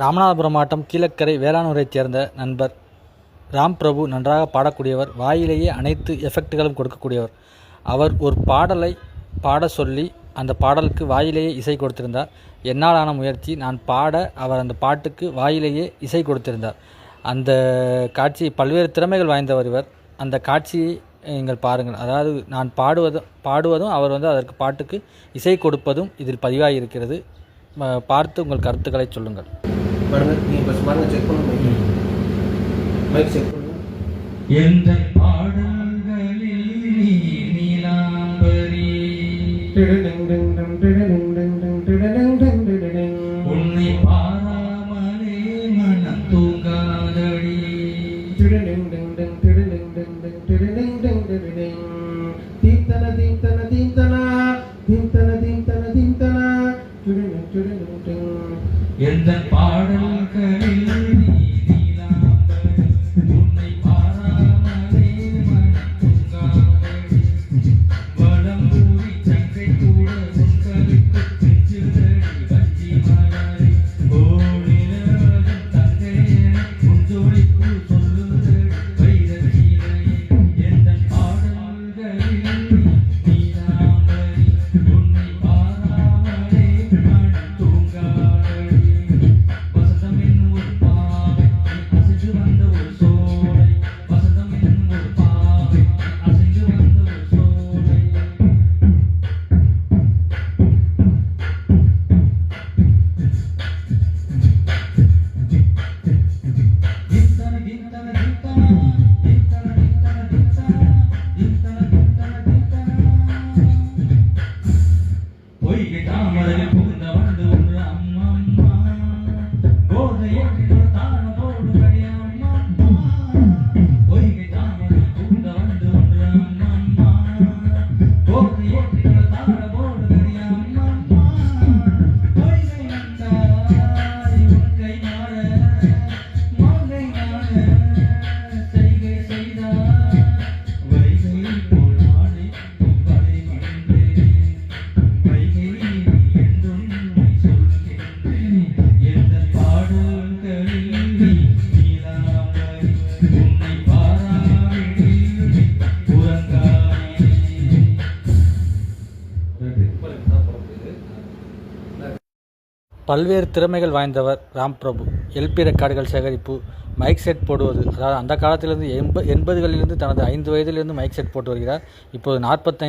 ராமநாதபுரம் மாவட்டம் கீழக்கரை வேளாணூரைச் சேர்ந்த நண்பர் ராம் பிரபு நன்றாக பாடக்கூடியவர். வாயிலேயே அனைத்து எஃபெக்ட்டுகளும் கொடுக்கக்கூடியவர். அவர் ஒரு பாடலை பாட சொல்லி அந்த பாடலுக்கு வாயிலேயே இசை கொடுத்திருந்தார். என்னால் ஆன முயற்சி நான் பாட அவர் அந்த பாட்டுக்கு வாயிலேயே இசை கொடுத்திருந்தார். அந்த காட்சி பல்வேறு திறமைகள் வாய்ந்தவர் இவர். அந்த காட்சியை நீங்கள் பாருங்கள். அதாவது நான் பாடுவதும் பாடுவதும் அவர் வந்து அதற்கு பாட்டுக்கு இசை கொடுப்பதும் இதில் பதிவாகி இருக்கிறது பார்த்து உங்கள் கருத்துக்களை சொல்லுங்கள். பாருங்க நீங்க ஃபர்ஸ்ட் பாருங்க செக் பண்ணுங்க. மைக் செக் பண்ணுங்க. எந்த பாடல்களில் நீ நீலாம்பரி? உன்னை பாராமலே மனம் தூங்காதடி. பல்வேறு திறமைகள் வாய்ந்தவர் ராம் பிரபு எல்பி ரெக்கார்டுகள் சேகரிப்பு மைக் செட் போடுவது. அதாவது அந்த காலத்திலிருந்து எண்ப எண்பதுகளிலிருந்து தனது ஐந்து வயதிலிருந்து மைக் செட் போட்டு வருகிறார். இப்போது நாற்பத்தைந்து